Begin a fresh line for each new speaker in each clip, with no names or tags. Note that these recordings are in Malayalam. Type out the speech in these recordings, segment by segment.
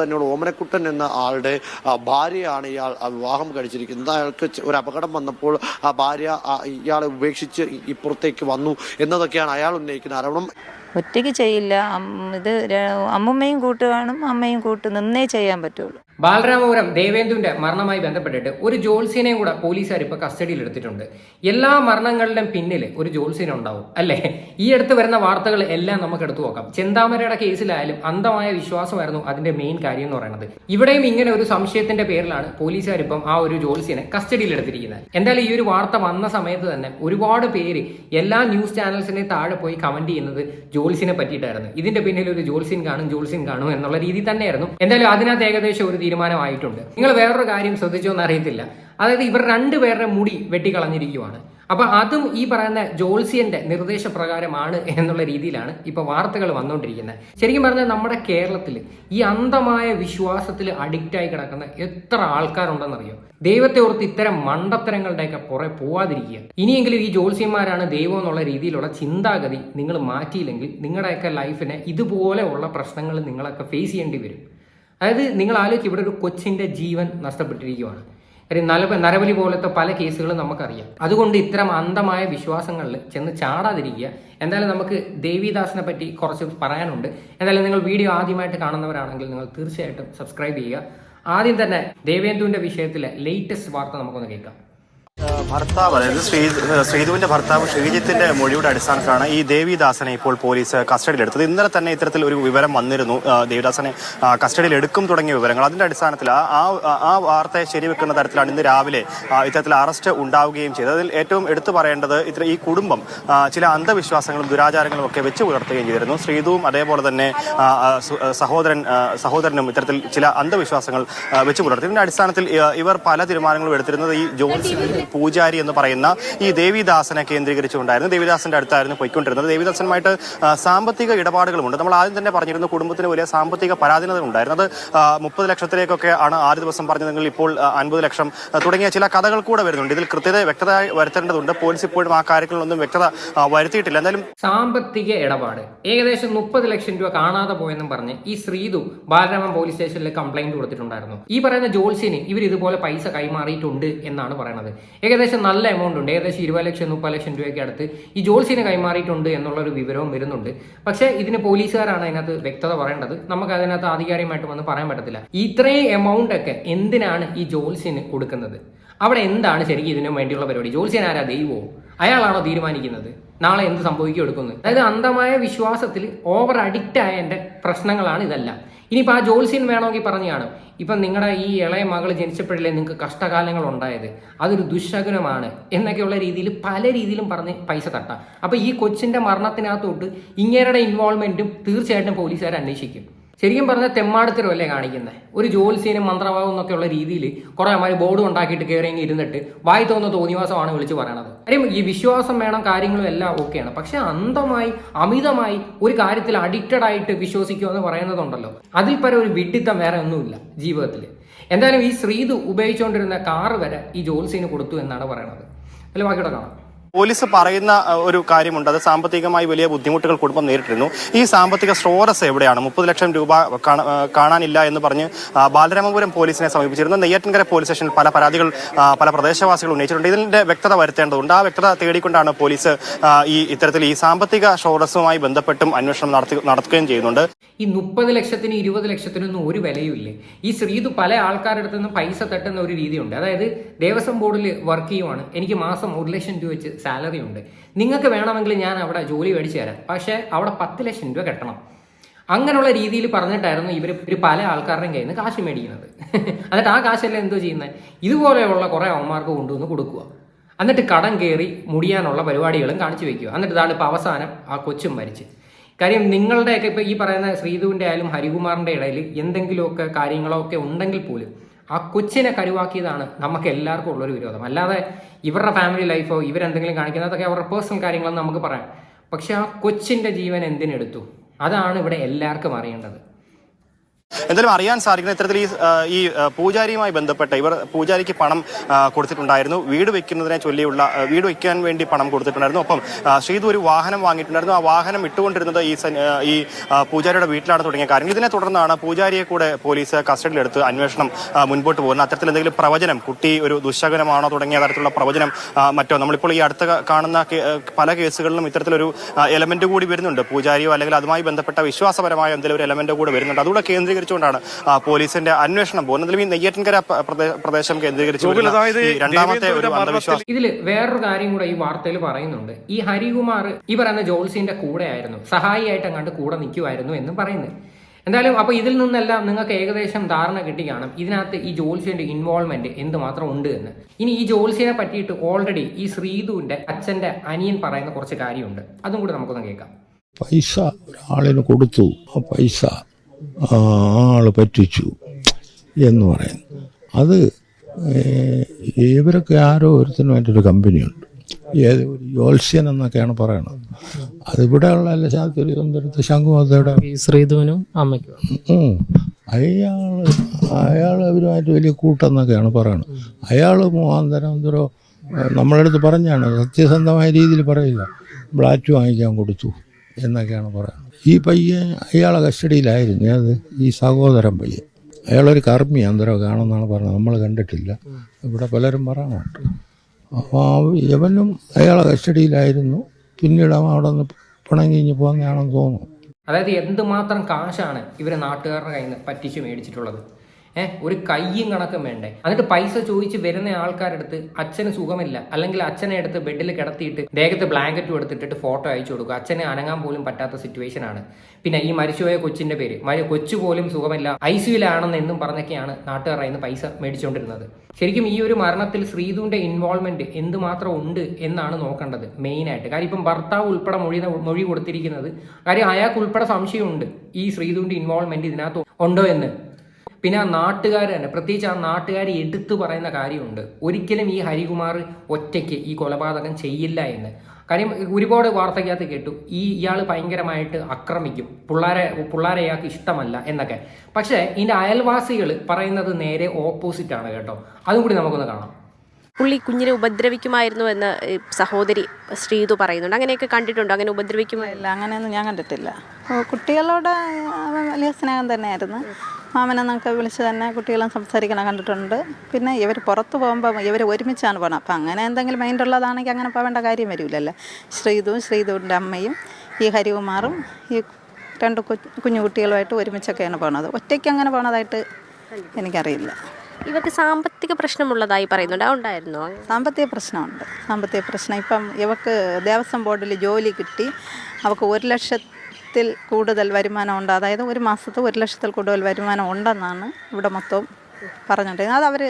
തന്നെയുള്ള ഓമനക്കുട്ടൻ എന്ന ആളുടെ ഭാര്യയാണ് ഇയാൾ വിവാഹം കഴിച്ചിരിക്കുന്നത്. അയാൾക്ക് ഒരു അപകടം വന്നപ്പോൾ ആ ഭാര്യ ഇയാളെ ഉപേക്ഷിച്ച് ഇപ്പുറത്തേക്ക് വന്നു എന്നതൊക്കെയാണ് അയാൾ ഉന്നയിക്കുന്ന ആരോപണം
ഒറ്റയ്ക്ക് ചെയ്യില്ല. ഇത് അമ്മമ്മയും കൂട്ട് കാണും അമ്മയും കൂട്ട് നിന്നേ ചെയ്യാൻ പറ്റുള്ളൂ.
ബാലരാമപുരം ദേവേന്ദുവിന്റെ മരണമായി ബന്ധപ്പെട്ടിട്ട് ഒരു ജോത്സ്യനെയും കൂടെ പോലീസുകാർ ഇപ്പൊ കസ്റ്റഡിയിൽ എടുത്തിട്ടുണ്ട്. എല്ലാ മരണങ്ങളുടെയും പിന്നിൽ ഒരു ജോത്സ്യൻ ഉണ്ടാവും അല്ലേ? ഈ അടുത്ത് വരുന്ന വാർത്തകൾ എല്ലാം നമുക്ക് എടുത്തു നോക്കാം. ചെന്താമരയുടെ കേസിലായാലും അന്ധമായ വിശ്വാസമായിരുന്നു അതിന്റെ മെയിൻ കാര്യം എന്ന് പറയുന്നത്. ഇവിടെയും ഇങ്ങനെ ഒരു സംശയത്തിന്റെ പേരിലാണ് പോലീസുകാർ ഇപ്പം ആ ഒരു ജോത്സ്യനെ കസ്റ്റഡിയിൽ എടുത്തിരിക്കുന്നത്. എന്തായാലും ഈ ഒരു വാർത്ത വന്ന സമയത്ത് തന്നെ ഒരുപാട് പേര് എല്ലാ ന്യൂസ് ചാനൽസിനെയും താഴെ പോയി കമന്റ് ചെയ്യുന്നത് ജോത്സ്യനെ പറ്റിയിട്ടായിരുന്നു. ഇതിന്റെ പിന്നിൽ ഒരു ജോൾസിൻ കാണും ജോൾസിൻ കാണും എന്നുള്ള രീതി തന്നെയായിരുന്നു. എന്തായാലും അതിനകത്ത് ഏകദേശം ഒരു തീരുമാനമായിട്ടുണ്ട്. നിങ്ങൾ വേറൊരു കാര്യം ശ്രദ്ധിച്ചോ എന്ന് അറിയത്തില്ല അതായത് ഇവർ രണ്ടുപേരുടെ മുടി വെട്ടിക്കളഞ്ഞിരിക്കുവാണ്. അപ്പൊ അതും ഈ പറയുന്ന ജോൾസിയന്റെ നിർദ്ദേശപ്രകാരമാണ് എന്നുള്ള രീതിയിലാണ് ഇപ്പൊ വാർത്തകൾ വന്നുകൊണ്ടിരിക്കുന്നത് ശരിക്കും പറഞ്ഞാൽ നമ്മുടെ കേരളത്തിൽ ഈ അന്ധമായ വിശ്വാസത്തിൽ അഡിക്റ്റ് ആയി കിടക്കുന്ന എത്ര ആൾക്കാരുണ്ടെന്നറിയോ? ദൈവത്തെ ഓർത്ത് ഇത്തരം മണ്ടത്തരങ്ങളുടെയൊക്കെ പുറകെ പോവാതിരിക്കുക. ഇനിയെങ്കിലും ഈ ജോൽസ്യന്മാരാണ് ദൈവം എന്നുള്ള രീതിയിലുള്ള ചിന്താഗതി നിങ്ങൾ മാറ്റിയില്ലെങ്കിൽ നിങ്ങളുടെയൊക്കെ ലൈഫിനെ ഇതുപോലെയുള്ള പ്രശ്നങ്ങൾ നിങ്ങളൊക്കെ ഫേസ് ചെയ്യേണ്ടി വരും. അതായത് നിങ്ങൾ ആലോചിച്ച് ഇവിടെ ഒരു കൊച്ചിന്റെ ജീവൻ നഷ്ടപ്പെട്ടിരിക്കുകയാണ് കാര്യം നലബ നരബലി പോലത്തെ പല കേസുകളും നമുക്കറിയാം. അതുകൊണ്ട് ഇത്തരം അന്ധമായ വിശ്വാസങ്ങളിൽ ചെന്ന് ചാടാതിരിക്കുക. എന്തായാലും നമുക്ക് ദേവിദാസിനെ പറ്റി കുറച്ച് പറയാനുണ്ട്. എന്തായാലും നിങ്ങൾ വീഡിയോ ആദ്യമായിട്ട് കാണുന്നവരാണെങ്കിൽ നിങ്ങൾ തീർച്ചയായിട്ടും സബ്സ്ക്രൈബ് ചെയ്യുക. ആദ്യം തന്നെ ദേവേന്ദുവിന്റെ വിഷയത്തിലെ ലേറ്റസ്റ്റ് വാർത്ത നമുക്കൊന്ന് കേൾക്കാം.
ഭർത്താവ് അതായത് ശ്രീ ശ്രീധുവിന്റെ ഭർത്താവ് ശ്രീജിത്തിന്റെ മൊഴിയുടെ അടിസ്ഥാനത്തിലാണ് ഈ ദേവിദാസനെ ഇപ്പോൾ പോലീസ് കസ്റ്റഡിയിലെടുത്തത്. ഇന്നലെ തന്നെ ഇത്തരത്തിൽ ഒരു വിവരം വന്നിരുന്നു. ദേവിദാസനെ കസ്റ്റഡിയിൽ എടുക്കും തുടങ്ങിയ വിവരങ്ങൾ. അതിന്റെ അടിസ്ഥാനത്തിൽ ആ ആ- വാർത്തയെ ശരിവെക്കുന്ന തരത്തിലാണ് ഇന്ന് രാവിലെ ഇത്തരത്തിൽ അറസ്റ്റ് ഉണ്ടാവുകയും ചെയ്തത്. അതിൽ ഏറ്റവും എടുത്തു പറയേണ്ടത് ഇത്ര ഈ കുടുംബം ചില അന്ധവിശ്വാസങ്ങളും ദുരാചാരങ്ങളും ഒക്കെ വെച്ച് പുലർത്തുകയും ചെയ്തിരുന്നു. ശ്രീധുവും അതേപോലെ തന്നെ സഹോദരൻ സഹോദരനും ഇത്തരത്തിൽ ചില അന്ധവിശ്വാസങ്ങൾ വെച്ച് പുലർത്തി. ഇതിന്റെ അടിസ്ഥാനത്തിൽ ഇവർ പല തീരുമാനങ്ങളും എടുത്തിരുന്നത് ഈ ജോൺസൺ പൂജാരി എന്ന് പറയുന്ന ഈ ദേവിദാസനെ കേന്ദ്രീകരിച്ചുകൊണ്ടായിരുന്നു. ദേവിദാസന്റെ അടുത്തായിരുന്നു പോയിക്കൊണ്ടിരുന്നത്. ദേവിദാസനുമായിട്ട് സാമ്പത്തിക ഇടപാടുകളുമുണ്ട്. നമ്മൾ ആദ്യം തന്നെ പറഞ്ഞിരുന്നു കുടുംബത്തിന് വലിയ സാമ്പത്തിക പരാധീനത ഉണ്ടായിരുന്നത്. മുപ്പത് ലക്ഷത്തിലേക്കൊക്കെ ആണ് ആദ്യ ദിവസം പറഞ്ഞതെങ്കിൽ ഇപ്പോൾ അൻപത് ലക്ഷം തുടങ്ങിയ ചില കഥകൾ കൂടെ വരുന്നുണ്ട്. ഇതിൽ കൃത്യത വ്യക്തത വരുത്തേണ്ടതുണ്ട്. പോലീസ് ഇപ്പോഴും ആ കാര്യങ്ങളിലൊന്നും വ്യക്തത വരുത്തിയിട്ടില്ല. എന്തായാലും
സാമ്പത്തിക ഇടപാട്. ഏകദേശം മുപ്പത് ലക്ഷം രൂപ കാണാതെ പോയെന്നും പറഞ്ഞ് ഈ ശ്രീതു ബാലരാമൻ പോലീസ് സ്റ്റേഷനിൽ കംപ്ലൈന്റ് കൊടുത്തിട്ടുണ്ടായിരുന്നു. ഈ പറയുന്ന ജോൽസിന് ഇവർ ഇതുപോലെ പൈസ കൈമാറിയിട്ടുണ്ട് എന്നാണ് പറയുന്നത് ഏകദേശം നല്ല എമൗണ്ട് ഉണ്ട്. ഏകദേശം ഇരുപത് ലക്ഷം മുപ്പത് ലക്ഷം രൂപയ്ക്ക് അടുത്ത് ഈ ജോത്സ്യന് കൈമാറിയിട്ടുണ്ട് എന്നുള്ളൊരു വിവരവും വരുന്നുണ്ട്. പക്ഷേ ഇതിന് പോലീസുകാരാണ് അതിനകത്ത് വ്യക്തത പറയേണ്ടത്. നമുക്ക് അതിനകത്ത് ആധികാരികമായിട്ട് വന്ന് പറയാൻ പറ്റത്തില്ല. ഇത്രയും എമൗണ്ട് ഒക്കെ എന്തിനാണ് ഈ ജോൾസിന് കൊടുക്കുന്നത്? അവിടെ എന്താണ് ശരിക്കും ഇതിനു വേണ്ടിയുള്ള പരിപാടി? ജോത്സ്യൻ ആരാ ദൈവമോ അയാളാണോ തീരുമാനിക്കുന്നത്? നാളെ എന്ത് സംഭവിക്കും എടുക്കുന്നത്? അതായത് അന്ധമായ വിശ്വാസത്തിൽ ഓവർ അഡിക്റ്റ് ആയ പ്രശ്നങ്ങളാണ് ഇതെല്ലാം. ഇനിയിപ്പോൾ ആ ജോത്സ്യൻ വേണമെങ്കിൽ പറഞ്ഞാണ്. ഇപ്പം നിങ്ങളുടെ ഈ ഇളയ മകൾ ജനിച്ചപ്പോഴല്ലേ നിങ്ങൾക്ക് കഷ്ടകാലങ്ങൾ ഉണ്ടായത്? അതൊരു ദുശകനമാണ് എന്നൊക്കെയുള്ള രീതിയിൽ പല രീതിയിലും പറഞ്ഞ് പൈസ തട്ടാം. അപ്പോൾ ഈ കൊച്ചിന്റെ മരണത്തിനകത്തോട്ട് ഇങ്ങേരുടെ ഇൻവോൾവ്മെന്റും തീർച്ചയായിട്ടും പോലീസുകാർ അന്വേഷിക്കും. ശരിക്കും പറഞ്ഞാൽ തെമ്മാടത്തരമല്ലേ കാണിക്കുന്നത് ഒരു ജോത്സ്യനും മന്ത്രവാദം എന്നൊക്കെയുള്ള രീതിയിൽ കുറെ അമ്മ ബോർഡ് ഉണ്ടാക്കിയിട്ട് കയറിയെങ്കിൽ ഇരുന്നിട്ട് വായി തോന്നുന്ന തോന്നിവാസമാണ് വിളിച്ച് പറയണത്. കാര്യം ഈ വിശ്വാസം വേണം കാര്യങ്ങളും എല്ലാം ഓക്കെയാണ് പക്ഷെ അന്ധമായി അമിതമായി ഒരു കാര്യത്തിൽ അഡിക്റ്റഡ് ആയിട്ട് വിശ്വസിക്കുക എന്ന് പറയുന്നതുണ്ടല്ലോ. അതിൽ പരം ഒരു വിഡിത്തം വേറെ ഒന്നുമില്ല ജീവിതത്തിൽ എന്തായാലും ഈ ശ്രീതു ഉപയോഗിച്ചുകൊണ്ടിരുന്ന കാറ് വരെ ഈ ജോത്സ്യന് കൊടുത്തു എന്നാണ് പറയണത്. അതിൽ ബാക്കിയുടെ കാണാം.
പോലീസ് പറയുന്ന ഒരു കാര്യമുണ്ട്. അത് സാമ്പത്തികമായി വലിയ ബുദ്ധിമുട്ടുകൾ കുടുംബം നേരിട്ടിരുന്നു. ഈ സാമ്പത്തിക സ്രോതസ് എവിടെയാണ്? മുപ്പത് ലക്ഷം രൂപ കാണാനില്ല എന്ന് പറഞ്ഞ് ബാലരാമപുരം പോലീസിനെ സമീപിച്ചിരുന്നു. നെയ്യാറ്റിൻകര പോലീസ് സ്റ്റേഷനിൽ പല പരാതികൾ പല പ്രദേശവാസികൾ ഉന്നയിച്ചിട്ടുണ്ട്. ഇതിന്റെ വ്യക്തത വരുത്തേണ്ടതുണ്ട്. ആ വ്യക്തത തേടിക്കൊണ്ടാണ് പോലീസ് ഈ ഇത്തരത്തിൽ ഈ സാമ്പത്തിക സ്രോതസ്സുമായി ബന്ധപ്പെട്ടും അന്വേഷണം നടത്തി നടത്തുകയും ചെയ്യുന്നുണ്ട്.
ഈ മുപ്പത് ലക്ഷത്തിന് ഇരുപത് ലക്ഷത്തിനൊന്നും ഒരു വിലയുമില്ലേ. ഈ ശ്രീതു പല ആൾക്കാരുടെ അടുത്ത് നിന്ന് പൈസ തട്ടുന്ന ഒരു രീതിയുണ്ട്. അതായത് ദേവസ്വം ബോർഡിൽ വർക്ക് ചെയ്യുവാണ്. എനിക്ക് മാസം ഒരു ലക്ഷം രൂപ വെച്ച് സാലറി ഉണ്ട് നിങ്ങൾക്ക് വേണമെങ്കിൽ ഞാൻ അവിടെ ജോലി മേടിച്ചു തരാം. പക്ഷേ അവിടെ പത്ത് ലക്ഷം രൂപ കെട്ടണം. അങ്ങനെയുള്ള രീതിയിൽ പറഞ്ഞിട്ടായിരുന്നു ഇവർ ഒരു പല ആൾക്കാരുടെയും കയ്യിൽ നിന്ന് കാശ് മേടിക്കുന്നത്. എന്നിട്ട് ആ കാശെല്ലാം എന്തോ ചെയ്യുന്നത് ഇതുപോലെയുള്ള കുറേ അവന്മാർക്ക് കൊണ്ടുവന്ന് കൊടുക്കുക. എന്നിട്ട് കടം കയറി മുടിയാനുള്ള പരിപാടികളും കാണിച്ചു വെക്കുക. എന്നിട്ട് ഇതാണ് ഇപ്പോൾ അവസാനം ആ കൊച്ചും മരിച്ച്. കാര്യം നിങ്ങളുടെയൊക്കെ ഇപ്പോൾ ഈ പറയുന്ന ശ്രീധുവിന്റെ ആയാലും ഹരികുമാറിന്റെ ഇടയിൽ എന്തെങ്കിലുമൊക്കെ കാര്യങ്ങളോ ഒക്കെ ഉണ്ടെങ്കിൽ പോലും ആ കൊച്ചിനെ കരുവാക്കിയതാണ് നമുക്ക് എല്ലാവർക്കും ഉള്ളൊരു വിരോധം. അല്ലാതെ ഇവരുടെ ഫാമിലി ലൈഫോ ഇവരെന്തെങ്കിലും കാണിക്കുന്നതൊക്കെ അവരുടെ പേഴ്സണൽ കാര്യങ്ങളെന്ന് നമുക്ക് പറയാം. പക്ഷെ ആ കൊച്ചിന്റെ ജീവൻ എന്തിനെടുത്തു? അതാണ് ഇവിടെ എല്ലാവർക്കും അറിയേണ്ടത്.
എന്തായാലും അറിയാൻ സാധിക്കുന്ന ഇത്തരത്തിൽ ഈ ഈ പൂജാരിയുമായി ബന്ധപ്പെട്ട ഇവർ പൂജാരിക്ക് പണം കൊടുത്തിട്ടുണ്ടായിരുന്നു. വീട് വെക്കുന്നതിനെ ചൊല്ലിയുള്ള വീട് വെക്കാൻ വേണ്ടി പണം കൊടുത്തിട്ടുണ്ടായിരുന്നു. ഒപ്പം ശ്രീതു ഒരു വാഹനം വാങ്ങിയിട്ടുണ്ടായിരുന്നു. ആ വാഹനം ഇട്ടുകൊണ്ടിരുന്നത് ഈ ഈ പൂജാരിയുടെ വീട്ടിലാണ് തുടങ്ങിയ കാര്യം. ഇതിനെ തുടർന്നാണ് പൂജാരിയെ കൂടെ പോലീസ് കസ്റ്റഡിയിലെടുത്ത് അന്വേഷണം മുൻപോട്ട് പോകുന്നത്. അത്തരത്തിൽ എന്തെങ്കിലും പ്രവചനം കുട്ടി ഒരു ദുശകനമാണോ തുടങ്ങിയ തരത്തിലുള്ള പ്രവചനം മറ്റോ? നമ്മളിപ്പോൾ ഈ അടുത്ത കാണുന്ന പല കേസുകളിലും ഇത്തരത്തിലൊരു എലമെന്റ് കൂടി വരുന്നുണ്ട്. പൂജാരിയോ അല്ലെങ്കിൽ അതുമായി ബന്ധപ്പെട്ട വിശ്വാസപരമായ എന്തെങ്കിലും ഒരു എലമെന്റ് കൂടി വരുന്നുണ്ട്. അതുകൂടെ കേന്ദ്രീകരിച്ചുകൊണ്ടാണ് പോലീസിന്റെ അന്വേഷണം പോകുന്നത് ഈ നെയ്യാറ്റിൻകര പ്രദേശം കേന്ദ്രീകരിച്ച് രണ്ടാമത്തെ ഒരു അന്ധവിശ്വാസം.
ഇതിൽ വേറൊരു കാര്യം കൂടെ ഈ വാർത്തയിൽ പറയുന്നുണ്ട്. ഈ ഹരികുമാർ ഈ പറയുന്ന ജോൾസിന്റെ കൂടെ ആയിരുന്നു സഹായിയായിട്ട് അങ്ങോട്ട് കൂടെ നിൽക്കുമായിരുന്നു എന്ന് പറയുന്നത്. എന്തായാലും അപ്പൊ ഇതിൽ നിന്നെല്ലാം നിങ്ങൾക്ക് ഏകദേശം ധാരണ കിട്ടി കാണും. ഇതിനകത്ത് ഈ ജോൽസിയുടെ ഇൻവോൾവ്മെന്റ് എന്തുമാത്രം ഉണ്ട് എന്ന്. ഇനി ഈ ജോൽസിനെ പറ്റിയിട്ട് ഓൾറെഡി ഈ ശ്രീധുവിന്റെ അച്ഛന്റെ അനിയൻ പറയുന്ന കുറച്ച് കാര്യമുണ്ട്. അതും കൂടി നമുക്കൊന്ന് കേൾക്കാം.
പൈസ ഒരാളിന് കൊടുത്തു. ആ പൈസ ആ ആൾ പറ്റിച്ചു എന്ന് പറയുന്നു. അത് ഇവരൊക്കെ ആരോ ഒരുത്തനുമായിട്ടൊരു കമ്പനിയുണ്ട്. ഏത് ജോത്സ്യൻ എന്നൊക്കെയാണ് പറയണത്. അതിവിടെ ഉള്ള എല്ലാ ശാസ്ത്രീയ ശംഖുമതയുടെ
ശ്രീധുവിനും അമ്മയ്ക്കും.
അയാൾ അയാൾ അവരുമായിട്ട് വലിയ കൂട്ടെന്നൊക്കെയാണ് പറയണത്. അയാൾ മുഖാന്തരം എന്തോ നമ്മളടുത്ത് പറഞ്ഞാണ് സത്യസന്ധമായ രീതിയിൽ പറയില്ല. ബ്ലാറ്റ് വാങ്ങിക്കാൻ കൊടുത്തു. എന്നൊക്കെയാണ് പറയുന്നത്. ഈ പയ്യൻ അയാളെ കസ്റ്റഡിയിലായിരുന്നു. അത് ഈ സഹോദരൻ പയ്യൻ. അയാളൊരു കർമ്മി അന്തരം കാണുമെന്നാണ് പറഞ്ഞത്. നമ്മൾ കണ്ടിട്ടില്ല. ഇവിടെ പലരും പറയാനുണ്ട് അപ്പോൾ ഇവനും അയാളെ കസ്റ്റഡിയിലായിരുന്നു. പിന്നീട് അവൻ അവിടെ നിന്ന് പിണങ്ങി പോകുന്നതാണെന്ന് തോന്നുന്നു.
അതായത് എന്തുമാത്രം കാശാണ് ഇവരെ നാട്ടുകാരുടെ കയ്യിൽ നിന്ന് പറ്റിച്ച് മേടിച്ചിട്ടുള്ളത്? ഏഹ് ഒരു കയ്യും കണക്കും വേണ്ടേ? എന്നിട്ട് പൈസ ചോദിച്ച് വരുന്ന ആൾക്കാരെടുത്ത് അച്ഛന് സുഖമില്ല. അല്ലെങ്കിൽ അച്ഛനെ എടുത്ത് ബെഡിൽ കിടത്തിയിട്ട് ദേഹത്ത് ബ്ലാങ്കറ്റും എടുത്തിട്ടിട്ട് ഫോട്ടോ അയച്ചു കൊടുക്കുക. അച്ഛനെ അനങ്ങാൻ പോലും പറ്റാത്ത സിറ്റുവേഷൻ ആണ്. പിന്നെ ഈ മരിച്ചുപോയ കൊച്ചിന്റെ പേര്. കൊച്ചു പോലും സുഖമില്ല. ഐ സിയുലാണെന്ന് എന്നും പറഞ്ഞൊക്കെയാണ് നാട്ടുകാരുടെ ഇന്ന് പൈസ മേടിച്ചുകൊണ്ടിരുന്നത്. ശരിക്കും ഈ ഒരു മരണത്തിൽ ശ്രീധുവിന്റെ ഇൻവോൾവ്മെന്റ് എന്തുമാത്രം ഉണ്ട് എന്നാണ് നോക്കേണ്ടത് മെയിൻ ആയിട്ട്. കാര്യം ഇപ്പം ഭർത്താവ് ഉൾപ്പെടെ മൊഴി മൊഴി കൊടുത്തിരിക്കുന്നത്. കാര്യം അയാൾക്ക് ഉൾപ്പെടെ സംശയമുണ്ട് ഈ ശ്രീധുവിന്റെ ഇൻവോൾവ്മെന്റ് ഇതിനകത്ത് ഉണ്ടോ എന്ന്. പിന്നെ ആ നാട്ടുകാർ തന്നെ പ്രത്യേകിച്ച് ആ നാട്ടുകാർ എടുത്തു പറയുന്ന കാര്യമുണ്ട്. ഒരിക്കലും ഈ ഹരികുമാർ ഒറ്റയ്ക്ക് ഈ കൊലപാതകം ചെയ്യില്ല എന്ന്. കാര്യം ഒരുപാട് വാർത്തയ്ക്കകത്ത് കേട്ടു ഈ ഇയാൾ ഭയങ്കരമായിട്ട് ആക്രമിക്കും. പിള്ളേരെ പിള്ളേരെ ഇയാൾക്ക് ഇഷ്ടമല്ല എന്നൊക്കെ. പക്ഷേ ഇതിന്റെ അയൽവാസികൾ പറയുന്നത് നേരെ ഓപ്പോസിറ്റ് ആണ് കേട്ടോ. അതും കൂടി നമുക്കൊന്ന് കാണാം.
പുള്ളി കുഞ്ഞിനെ ഉപദ്രവിക്കുമായിരുന്നു എന്ന് സഹോദരി ശ്രീതു പറയുന്നുണ്ട്. അങ്ങനെയൊക്കെ കണ്ടിട്ടുണ്ട്? അങ്ങനെ
ഉപദ്രവിക്കുമായിരുന്നില്ല അങ്ങനെയൊന്നും ഞാൻ കണ്ടിട്ടില്ല. കുട്ടികളോട് വലിയ സ്നേഹം തന്നെയായിരുന്നു. മാമനെന്നൊക്കെ വിളിച്ച് തന്നെ കുട്ടികളും സംസാരിക്കണം കണ്ടിട്ടുണ്ട്. പിന്നെ ഇവർ പുറത്ത് പോകുമ്പോൾ ഇവർ ഒരുമിച്ചാണ് പോകണം അപ്പം അങ്ങനെ എന്തെങ്കിലും മൈൻഡ് ഉള്ളതാണെങ്കിൽ അങ്ങനെ പോകേണ്ട കാര്യം വരില്ലല്ലോ ശ്രീതുവും ശ്രീതുവിന്റെ അമ്മയും ഈ ഹരികുമാറും ഈ രണ്ട് കു കുഞ്ഞു കുട്ടികളുമായിട്ട് ഒരുമിച്ചൊക്കെയാണ് പോണത്. ഒറ്റയ്ക്ക് അങ്ങനെ പോണതായിട്ട് എനിക്കറിയില്ല.
ഇവർക്ക് സാമ്പത്തിക പ്രശ്നമുള്ളതായി പറയുന്നുണ്ട്. ഉണ്ടായിരുന്നു?
സാമ്പത്തിക പ്രശ്നമുണ്ട്. സാമ്പത്തിക പ്രശ്നം. ഇപ്പം ഇവക്ക് ദേവസ്വം ബോർഡിൽ ജോലി കിട്ടി. അവർക്ക് ഒരു ലക്ഷത്തിൽ കൂടുതൽ വരുമാനമുണ്ട്. അതായത് ഒരു മാസത്തെ ഒരു ലക്ഷത്തിൽ കൂടുതൽ വരുമാനം ഉണ്ടെന്നാണ് ഇവിടെ മൊത്തം പറഞ്ഞിട്ടുണ്ടെങ്കിൽ അത് അവർ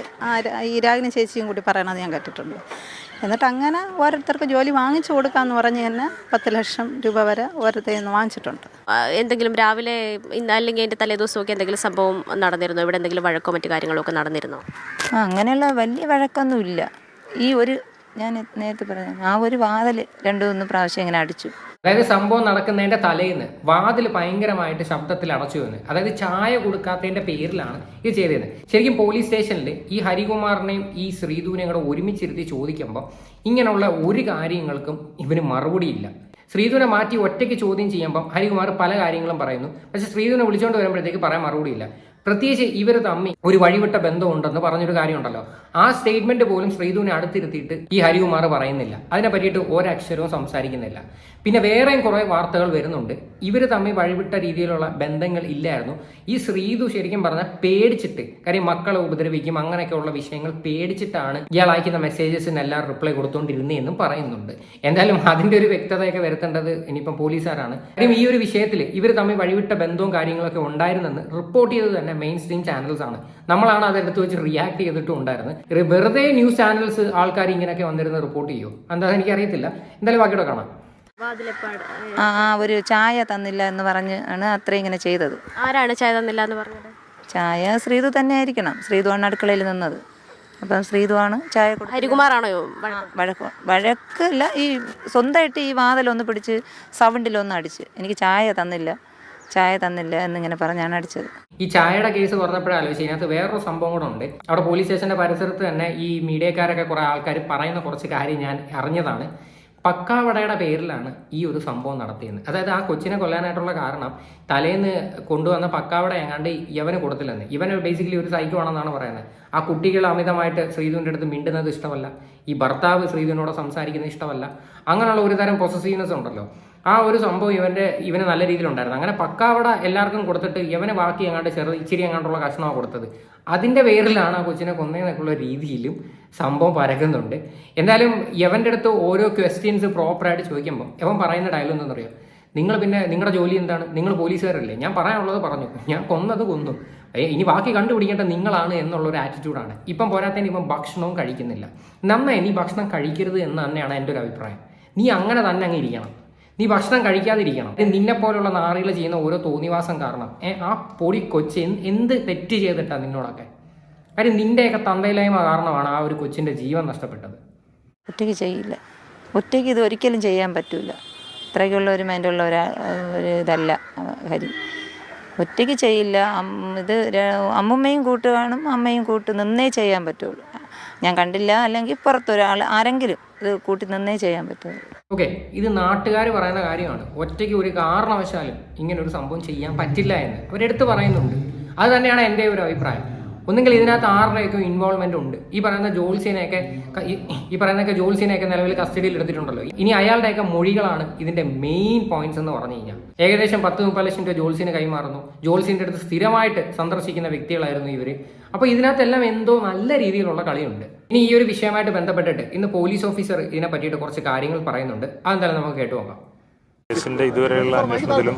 ഈ രാഗിനി ചേച്ചിയും കൂടി പറയണത് ഞാൻ കേട്ടിട്ടുണ്ട്. എന്നിട്ട് അങ്ങനെ ഓരോരുത്തർക്ക് ജോലി വാങ്ങിച്ചു കൊടുക്കാമെന്ന് പറഞ്ഞ് തന്നെ പത്ത് ലക്ഷം രൂപ വരെ ഓരോരുത്തരിൽ നിന്ന് വാങ്ങിച്ചിട്ടുണ്ട്.
എന്തെങ്കിലും രാവിലെ ഇന്ന് അല്ലെങ്കിൽ എന്റെ തലേദിവസമൊക്കെ എന്തെങ്കിലും സംഭവം നടന്നിരുന്നോ? ഇവിടെ എന്തെങ്കിലും വഴക്കോ മറ്റു കാര്യങ്ങളൊക്കെ നടന്നിരുന്നോ?
ആ അങ്ങനെയുള്ള വലിയ വഴക്കൊന്നുമില്ല. ഈ ഒരു ഞാൻ നേരത്തെ പറഞ്ഞു ആ ഒരു വാതിൽ രണ്ടു മൂന്ന് പ്രാവശ്യം ഇങ്ങനെ അടിച്ചു.
അതായത് സംഭവം നടക്കുന്നതിന്റെ തലേന്ന് വാതിൽ ഭയങ്കരമായിട്ട് ശബ്ദത്തിൽ അടച്ചു വന്ന് അതായത് ചായ കൊടുക്കാത്തതിന്റെ പേരിലാണ് ഇത് ചെയ്തത്. ശരിക്കും പോലീസ് സ്റ്റേഷനിൽ ഈ ഹരികുമാറിനെയും ഈ ശ്രീധുവിനെയും കൂടെ ഒരുമിച്ചിരുത്തി ചോദിക്കുമ്പോൾ ഇങ്ങനെയുള്ള ഒരു കാര്യങ്ങൾക്കും ഇവന് മറുപടിയില്ല. ശ്രീധുവിനെ മാറ്റി ഒറ്റയ്ക്ക് ചോദ്യം ചെയ്യുമ്പോൾ ഹരികുമാർ പല കാര്യങ്ങളും പറയുന്നു. പക്ഷെ ശ്രീധുവിനെ വിളിച്ചുകൊണ്ട് വരുമ്പോഴത്തേക്ക് പറയാൻ മറുപടിയില്ല. പ്രത്യേകിച്ച് ഇവർ തമ്മി ഒരു വഴിവിട്ട ബന്ധമുണ്ടെന്ന് പറഞ്ഞൊരു കാര്യമുണ്ടല്ലോ. ആ സ്റ്റേറ്റ്മെന്റ് പോലും ശ്രീധുവിനെ അടുത്തിരുത്തിയിട്ട് ഈ ഹരികുമാർ പറയുന്നില്ല. അതിനെ പറ്റിയിട്ട് ഒരക്ഷരവും സംസാരിക്കുന്നില്ല. പിന്നെ വേറെയും കുറേ വാർത്തകൾ വരുന്നുണ്ട്. ഇവർ തമ്മിൽ വഴിവിട്ട രീതിയിലുള്ള ബന്ധങ്ങൾ ഇല്ലായിരുന്നു. ഈ ശ്രീധു ശരിക്കും പറഞ്ഞാൽ പേടിച്ചിട്ട് കാര്യം മക്കളെ ഉപദ്രവിക്കും അങ്ങനെയൊക്കെയുള്ള വിഷയങ്ങൾ പേടിച്ചിട്ടാണ് ഇയാൾ അയക്കുന്ന മെസ്സേജസിനെല്ലാം റിപ്ലൈ കൊടുത്തുകൊണ്ടിരുന്നതെന്നും പറയുന്നുണ്ട്. എന്തായാലും അതിന്റെ ഒരു വ്യക്തതയൊക്കെ വരുത്തേണ്ടത് ഇനിയിപ്പം പോലീസുകാരാണ്. കാര്യം ഈ ഒരു വിഷയത്തിൽ ഇവർ തമ്മിൽ വഴിവിട്ട ബന്ധവും കാര്യങ്ങളൊക്കെ ഉണ്ടായിരുന്നെന്ന് റിപ്പോർട്ട് ചെയ്തത് തന്നെ മെയിൻ സ്ട്രീം ചാനൽസ് ആണ്. നമ്മളാണ് അതെടുത്ത് വെച്ച് റിയാക്ട് ചെയ്തിട്ടും ഉണ്ടായിരുന്നത്. വെറുതെ ന്യൂസ് ചാനൽസ് ആൾക്കാർ ഇങ്ങനെയൊക്കെ വന്നിരുന്ന് റിപ്പോർട്ട് ചെയ്യോ? ചെയ്യുമോ എനിക്ക് എനിക്കറിയത്തില്ല. എന്തായാലും ബാക്കിയുടെ കാണാം.
ആ ഒരു ചായ തന്നില്ല എന്ന് പറഞ്ഞ് ആണ് അത്രയും ഇങ്ങനെ ചെയ്തത്.
ആരാണ് ചായ തന്നില്ല എന്ന് പറഞ്ഞത്?
ചായ ശ്രീതു തന്നെ ആയിരിക്കണം. ശ്രീതുവാണ് അടുക്കളയിൽ നിന്നത്. അപ്പം ശ്രീതുവാണ് ചായ.
ഹരികുമാറാണോ
വഴക്ക് വഴക്കല്ല. ഈ സ്വന്തമായിട്ട് ഈ വാതിലൊന്ന് പിടിച്ച് സൗണ്ടിലൊന്ന് അടിച്ച്. എനിക്ക് ചായ തന്നില്ല. ചായ തന്നില്ല എന്നിങ്ങനെ പറഞ്ഞാണ് അടിച്ചത്.
ഈ ചായയുടെ കേസ് പറഞ്ഞപ്പോഴേ ആലോചിച്ച് ഇതിനകത്ത് വേറൊരു സംഭവം കൂടെ ഉണ്ട്. അവിടെ പോലീസ് സ്റ്റേഷന്റെ പരിസരത്ത് തന്നെ ഈ മീഡിയക്കാരൊക്കെ കുറെ ആൾക്കാർ പറയുന്ന കുറച്ച് കാര്യം ഞാൻ അറിഞ്ഞതാണ്. പക്കാവടയുടെ പേരിലാണ് ഈ ഒരു സംഭവം നടത്തിയത്. അതായത് ആ കൊച്ചിനെ കൊല്ലാനായിട്ടുള്ള കാരണം തലേന്ന് കൊണ്ടുവന്ന പക്കാവട എങ്ങാണ്ട് ഇവന് കൊടുത്തില്ലെന്ന്. ഇവന് ബേസിക്കലി ഒരു സൈക്കോ ആണെന്നാണ് പറയുന്നത്. ആ കുട്ടികൾ അമിതമായിട്ട് ശ്രീധുവിന്റെ അടുത്ത് മിണ്ടുന്നത് ഇഷ്ടമല്ല. ഈ ഭർത്താവ് ശ്രീധുവിനോട് സംസാരിക്കുന്നത് ഇഷ്ടമല്ല. അങ്ങനെയുള്ള ഒരു തരം പ്രൊസസീവ്നെസ് ഉണ്ടല്ലോ. ആ ഒരു സംഭവം ഇവന്റെ ഇവന് നല്ല രീതിയിലുണ്ടായിരുന്നു. അങ്ങനെ പക്കാവട എല്ലാവർക്കും കൊടുത്തിട്ട് ഇവന് ബാക്കി എങ്ങാണ്ട് ചെറു ഇച്ചിരി എങ്ങാണ്ടുള്ള കഷ്ണമാണ് കൊടുത്തത്. അതിന്റെ പേരിലാണ് ആ കൊച്ചിനെ കൊന്നേന്നൊക്കെയുള്ള രീതിയിലും സംഭവം പരക്കുന്നുണ്ട്. എന്തായാലും യവന്റെ അടുത്ത് ഓരോ ക്വസ്റ്റ്യൻസ് പ്രോപ്പറായിട്ട് ചോദിക്കുമ്പോൾ യവൻ പറയുന്ന ഡയലോഗ് എന്താണെന്നറിയോ? നിങ്ങൾ പിന്നെ നിങ്ങളുടെ ജോലി എന്താണ്? നിങ്ങൾ പോലീസുകാരല്ലേ? ഞാൻ പറയാനുള്ളത് പറഞ്ഞു. ഞാൻ കൊന്നത് കൊന്നു. ഇനി ബാക്കി കണ്ടുപിടിക്കേണ്ട നിങ്ങളാണ് എന്നുള്ള ഒരു ആറ്റിറ്റ്യൂഡാണ് ഇപ്പം പോരാത്തതിന് ഇപ്പം ഭക്ഷണവും കഴിക്കുന്നില്ല. നമ്മ ഇനി ഭക്ഷണം കഴിക്കരുത് എന്ന് തന്നെയാണ് എന്റെ ഒരു അഭിപ്രായം. നീ അങ്ങനെ തന്നെ അങ്ങ് ഇരിക്കണം. നീ ഭക്ഷണം കഴിക്കാതിരിക്കണം. നിന്നെ പോലുള്ള നാറികൾ ചെയ്യുന്ന ഓരോ തോന്നിവാസം കാരണം. ആ പൊടി കൊച്ച് എന്ത് തെറ്റ് ചെയ്തിട്ടാ നിന്നോടൊക്കെ? കാര്യം നിന്റെയൊക്കെ തന്തയില്ലായ്മ കാരണമാണ് ആ ഒരു കൊച്ചിന്റെ ജീവൻ നഷ്ടപ്പെട്ടത്.
ഒറ്റയ്ക്ക് ചെയ്യില്ല. ഒറ്റയ്ക്ക് ഇത് ഒരിക്കലും ചെയ്യാൻ പറ്റൂല. ഇത്രയ്ക്കുള്ള ഒരു മൈൻഡുള്ള ഒരു ഒരു ഇതല്ല ഹരി. ഒറ്റയ്ക്ക് ചെയ്യില്ല. ഇത് അമ്മുമ്മയും കൂട്ട് അമ്മയും കൂട്ട്. നിന്നേ ചെയ്യാൻ പറ്റുള്ളൂ. ഞാൻ കണ്ടില്ല അല്ലെങ്കിൽ പുറത്തൊരാൾ ആരെങ്കിലും ഇത് കൂട്ടി നിന്നേ ചെയ്യാൻ പറ്റുള്ളൂ
ഓക്കെ ഇത് നാട്ടുകാർ പറയുന്ന കാര്യമാണ്. ഒറ്റയ്ക്ക് ഒരു കാരണവശാലും ഇങ്ങനെ ഒരു സംഭവം ചെയ്യാൻ പറ്റില്ല എന്ന്. അവരെടുത്ത് പറയുന്നുണ്ട്. അത് തന്നെയാണ് എന്റെ ഒരു അഭിപ്രായം. ഒന്നുകിൽ ഇതിനകത്ത് ആരുടെയൊക്കെ ഇൻവോൾവ്മെന്റ് ഉണ്ട്? ഈ പറയുന്ന ജോൽസിനെയൊക്കെ ഈ- പറയുന്ന പറയുന്നൊക്കെ ജോൽസിനെയൊക്കെ നിലവിൽ കസ്റ്റഡിയിൽ എടുത്തിട്ടുണ്ടല്ലോ. ഇനി അയാളുടെയൊക്കെ മൊഴികളാണ് ഇതിന്റെ മെയിൻ പോയിന്റ്സ് എന്ന് പറഞ്ഞു കഴിഞ്ഞാൽ. ഏകദേശം പത്ത് മുപ്പത് ലക്ഷം രൂപ ജോൽസിന് കൈമാറുന്നു. ജോൽസിന്റെ അടുത്ത് സ്ഥിരമായിട്ട് സന്ദർശിക്കുന്ന വ്യക്തികളായിരുന്നു ഇവർ. അപ്പൊ ഇതിനകത്തെല്ലാം എന്തോ നല്ല രീതിയിലുള്ള കളിയുണ്ട്. ഇനി ഈ ഒരു വിഷയമായിട്ട് ബന്ധപ്പെട്ടിട്ട് ഇന്ന് പോലീസ് ഓഫീസർ ഇതിനെ പറ്റിയിട്ട് കുറച്ച് കാര്യങ്ങൾ പറയുന്നുണ്ട്. അതെന്തായാലും നമുക്ക് കേട്ടു നോക്കാം.
കേസിന്റെ ഇതുവരെയുള്ള അന്വേഷണത്തിലും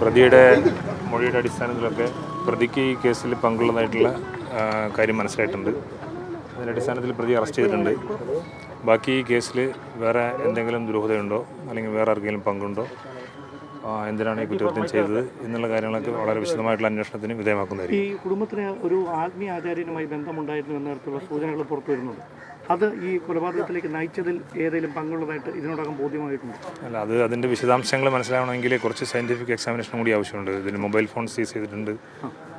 പ്രതിയുടെ മൊഴിയുടെ അടിസ്ഥാനത്തിലൊക്കെ പ്രതിക്ക് ഈ കേസിൽ പങ്കുള്ളതായിട്ടുള്ള കാര്യം മനസ്സിലായിട്ടുണ്ട്. അതിന്റെ അടിസ്ഥാനത്തിൽ പ്രതി അറസ്റ്റ് ചെയ്തിട്ടുണ്ട്. ബാക്കി ഈ കേസിൽ വേറെ എന്തെങ്കിലും ദുരൂഹതയുണ്ടോ? അല്ലെങ്കിൽ വേറെ ആർക്കെങ്കിലും പങ്കുണ്ടോ? എന്തിനാണ് ഈ കുറ്റകൃത്യം ചെയ്തത്? എന്നുള്ള കാര്യങ്ങളൊക്കെ വളരെ വിശദമായിട്ടുള്ള അന്വേഷണത്തിന് വിധേയമാക്കുന്നതായിരിക്കും.
ഈ കുടുംബത്തിന് ഒരു ആത്മീയ ആചാര്യനുമായി ബന്ധമുണ്ടായിരുന്നു എന്ന തരത്തിലുള്ള സൂചനകൾ പുറത്തു വരുന്നുണ്ട് അത് ഈ കൊലപാതകത്തിലേക്ക് നയിച്ചതിൽ ഏതെങ്കിലും പങ്കുള്ളതായിട്ട് ഇതിനോടകം ബോധ്യമായിട്ടുണ്ട്?
അല്ല അത് അതിന്റെ വിശദാംശങ്ങൾ മനസ്സിലാവണമെങ്കിൽ കുറച്ച് സയന്റിഫിക് എക്സാമിനേഷൻ കൂടി ആവശ്യമുണ്ട്. ഇതിന് മൊബൈൽ ഫോൺ സീസ് ചെയ്തിട്ടുണ്ട്.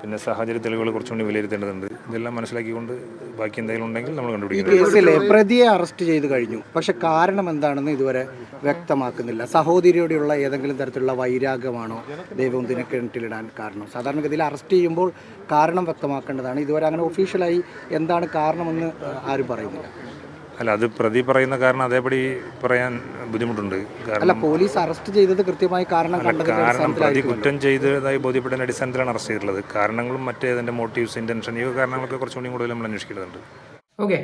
പിന്നെ സാഹചര്യ തെളിവുകൾ കുറച്ചുകൂടി വിലയിരുത്തേണ്ടതുണ്ട്. ഇതെല്ലാം മനസ്സിലാക്കിക്കൊണ്ട് ബാക്കി എന്തെങ്കിലും ഉണ്ടെങ്കിൽ നമ്മൾ
കണ്ടുപിടിക്കും പ്രതിയെ അറസ്റ്റ് ചെയ്ത് കഴിഞ്ഞു. പക്ഷെ കാരണം എന്താണെന്ന് ഇതുവരെ വ്യക്തമാക്കുന്നില്ല. സഹോദരിയോടെയുള്ള ഏതെങ്കിലും തരത്തിലുള്ള വൈരാഗ്യമാണോ ദൈവം ഇതിനെ കിണറ്റിലിടാൻ കാരണം? സാധാരണഗതിയിൽ അറസ്റ്റ് ചെയ്യുമ്പോൾ കാരണം വ്യക്തമാക്കേണ്ടതാണ്. ഇതുവരെ അങ്ങനെ ഒഫീഷ്യലായി എന്താണ് കാരണമെന്ന് ആരും പറയുന്നില്ല.
അല്ല അത് പ്രതി പറയുന്ന കാരണം അതേപടി പറയാൻ ബുദ്ധിമുട്ടുണ്ട്.
അല്ല
കാരണം
പോലീസ് അറസ്റ്റ് ചെയ്തത് കൃത്യമായി കാരണം
കാരണം പ്രതി കുറ്റം ചെയ്തതായി ബോധ്യപ്പെടുന്ന അടിസ്ഥാനത്തിലാണ് അറസ്റ്റ് ചെയ്തിട്ടുള്ളത്. കാരണങ്ങളും മറ്റേ അതിന്റെ മോട്ടീവ്സ് ഇന്റൻഷൻ ഈ കാരണങ്ങളൊക്കെ കുറച്ചുകൂടി കൂടുതൽ നമ്മൾ അന്വേഷിക്കേണ്ടതുണ്ട്.
ഓക്കെ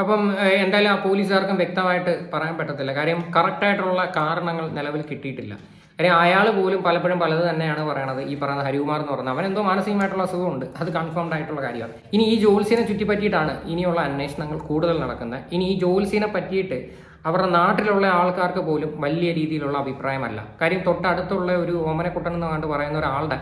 അപ്പം എന്തായാലും ആ പോലീസുകാർക്കും വ്യക്തമായിട്ട് പറയാൻ പറ്റത്തില്ല. കാര്യം കറക്റ്റായിട്ടുള്ള കാരണങ്ങൾ നിലവിൽ കിട്ടിയിട്ടില്ല. കാര്യം അയാൾ പോലും പലപ്പോഴും പലത് തന്നെയാണ് പറയണത്. ഈ പറയുന്ന ഹരികുമാർ എന്ന് പറയുന്നത് അവൻ എന്തോ മാനസികമായിട്ടുള്ള അസുഖമുണ്ട്. അത് കൺഫേംഡ് ആയിട്ടുള്ള കാര്യമാണ്. ഇനി ഈ ജോൽസിനെ ചുറ്റിപ്പറ്റിയിട്ടാണ് ഇനിയുള്ള അന്വേഷണങ്ങൾ കൂടുതൽ നടക്കുന്നത്. ഇനി ഈ ജോൽസിനെ പറ്റിയിട്ട് അവരുടെ നാട്ടിലുള്ള ആൾക്കാർക്ക് പോലും വലിയ രീതിയിലുള്ള അഭിപ്രായമല്ല. കാര്യം തൊട്ടടുത്തുള്ള ഒരു ഓമനക്കുട്ടൻ എന്ന് കണ്ട് പറയുന്ന ഒരാളുടെ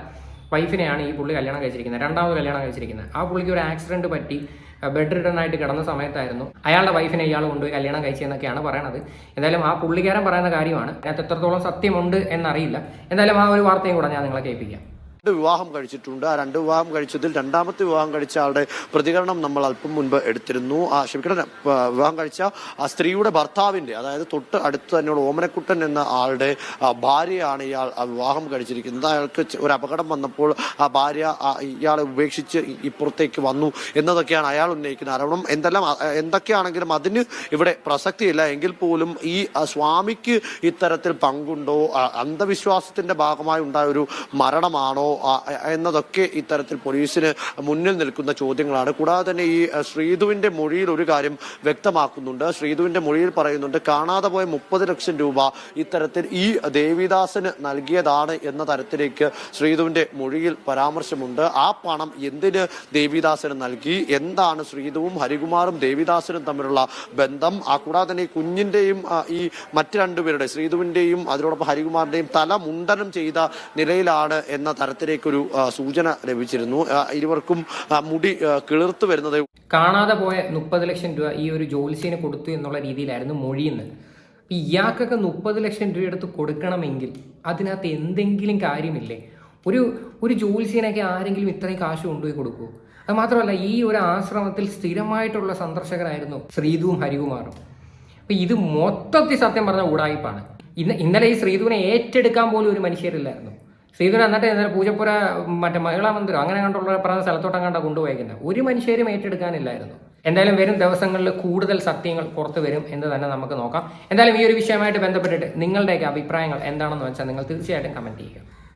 വൈഫിനെയാണ് ഈ പുള്ളി കല്യാണം കഴിച്ചിരിക്കുന്നത്. രണ്ടാമത് കല്യാണം കഴിച്ചിരിക്കുന്നത്. ആ പുള്ളിക്ക് ഒരു ആക്സിഡന്റ് പറ്റി ബെഡ് റിട്ടേൺ ആയിട്ട് കിടന്ന സമയത്തായിരുന്നു. അയാളുടെ വൈഫിനെ ഇയാൾ കൊണ്ടുപോയി കല്യാണം കഴിച്ചെന്നൊക്കെയാണ് പറയണത്. എന്തായാലും ആ പുള്ളിക്കാരൻ പറയുന്ന കാര്യമാണ് അതിനകത്ത് എത്രത്തോളം സത്യമുണ്ട് എന്നറിയില്ല. എന്തായാലും ആ ഒരു വാർത്തയും കൂടെ ഞാൻ നിങ്ങളെ കേൾപ്പിക്കാം.
രണ്ട് വിവാഹം കഴിച്ചിട്ടുണ്ട്. ആ രണ്ട് വിവാഹം കഴിച്ചതിൽ രണ്ടാമത്തെ വിവാഹം കഴിച്ച ആളുടെ പ്രതികരണം നമ്മൾ അല്പം മുൻപ് എടുത്തിരുന്നു. ആ ക്ഷമിക്കണം വിവാഹം കഴിച്ച ആ സ്ത്രീയുടെ ഭർത്താവിന്റെ അതായത് തൊട്ട് അടുത്ത് തന്നെയുള്ള ഓമനക്കുട്ടൻ എന്ന ആളുടെ ഭാര്യയാണ് ഇയാൾ ആ വിവാഹം കഴിച്ചിരിക്കുന്നത്. അയാൾക്ക് ഒരു അപകടം വന്നപ്പോൾ ആ ഭാര്യ ഇയാളെ ഉപേക്ഷിച്ച് ഇപ്പുറത്തേക്ക് വന്നു എന്നതൊക്കെയാണ് അയാൾ ഉന്നയിക്കുന്ന ആരോപണം എന്തെല്ലാം എന്തൊക്കെയാണെങ്കിലും അതിന് ഇവിടെ പ്രസക്തിയില്ല. എങ്കിൽ പോലും ഈ സ്വാമിക്ക് ഇത്തരത്തിൽ പങ്കുണ്ടോ? അന്ധവിശ്വാസത്തിന്റെ ഭാഗമായി ഉണ്ടായ ഒരു മരണമാണോ? എന്നതൊക്കെ ഇത്തരത്തിൽ പോലീസിന് മുന്നിൽ നിൽക്കുന്ന ചോദ്യങ്ങളാണ്. കൂടാതെ തന്നെ ഈ ശ്രീധുവിന്റെ മൊഴിയിൽ ഒരു കാര്യം വ്യക്തമാക്കുന്നുണ്ട്. ശ്രീധുവിന്റെ മൊഴിയിൽ പറയുന്നുണ്ട് കാണാതെ പോയ മുപ്പത് ലക്ഷം രൂപ ഇത്തരത്തിൽ ഈ ദേവിദാസന് നൽകിയതാണ് എന്ന തരത്തിലേക്ക് ശ്രീധുവിന്റെ മൊഴിയിൽ പരാമർശമുണ്ട്. ആ പണം എന്തിന് ദേവിദാസന് നൽകി? എന്താണ് ശ്രീധുവും ഹരികുമാറും ദേവിദാസനും തമ്മിലുള്ള ബന്ധം? ആ കൂടാതെ തന്നെ കുഞ്ഞിന്റെയും ഈ മറ്റു രണ്ടുപേരുടെ ശ്രീധുവിന്റെയും അതിനോടൊപ്പം ഹരികുമാറിന്റെയും തല മുണ്ടനം ചെയ്ത നിലയിലാണ് എന്ന തരത്തിലേക്കൊരു ആ, സൂചന ലഭിച്ചിരുന്നു. ഇരുവർക്കും മുടി കിളിർത്ത് വരുന്നത്
കാണാതെ പോയ മുപ്പത് ലക്ഷം രൂപ ഈ ഒരു ജോലിസിന് കൊടുത്തു എന്നുള്ള രീതിയിലായിരുന്നു മൊഴിയുന്നത്. ഇയാൾക്കൊക്കെ മുപ്പത് ലക്ഷം രൂപ എടുത്ത് കൊടുക്കണമെങ്കിൽ അതിനകത്ത് എന്തെങ്കിലും കാര്യമില്ലേ? ഒരു ഒരു ജോത്സ്യനൊക്കെ ആരെങ്കിലും ഇത്രയും കാശ് കൊണ്ടുപോയി കൊടുക്കുമോ അത് മാത്രമല്ല ഈ ഒരു ആശ്രമത്തിൽ സ്ഥിരമായിട്ടുള്ള സന്ദർശകരായിരുന്നു ശ്രീധുവും ഹരികുമാറും. അപ്പൊ ഇത് മൊത്തത്തിൽ സത്യം പറഞ്ഞ ഉടായിപ്പാണ്. ഇന്ന് ഇന്നലെ ഈ ശ്രീധുവിനെ ഏറ്റെടുക്കാൻ പോലും ഒരു മനുഷ്യരില്ലായിരുന്നു. ശ്രീധുവിനെ എന്നിട്ട് ഇന്നലെ പൂജപ്പുര മറ്റേ മഹിളാ മന്ദിരം അങ്ങനെ കണ്ടുള്ള പറഞ്ഞ സ്ഥലത്തോട്ടങ്ങാണ്ട കൊണ്ടുപോയേക്കുന്നത്. ഒരു മനുഷ്യരും ഏറ്റെടുക്കാനില്ലായിരുന്നു. എന്തായാലും വരും ദിവസങ്ങളിൽ കൂടുതൽ സത്യങ്ങൾ പുറത്തു വരും എന്ന് തന്നെ നമുക്ക് നോക്കാം. എന്തായാലും ഈ ഒരു വിഷയമായിട്ട് ബന്ധപ്പെട്ടിട്ട് നിങ്ങളുടെയൊക്കെ അഭിപ്രായങ്ങൾ എന്താണെന്ന് വെച്ചാൽ നിങ്ങൾ തീർച്ചയായിട്ടും കമന്റ് ചെയ്യുക.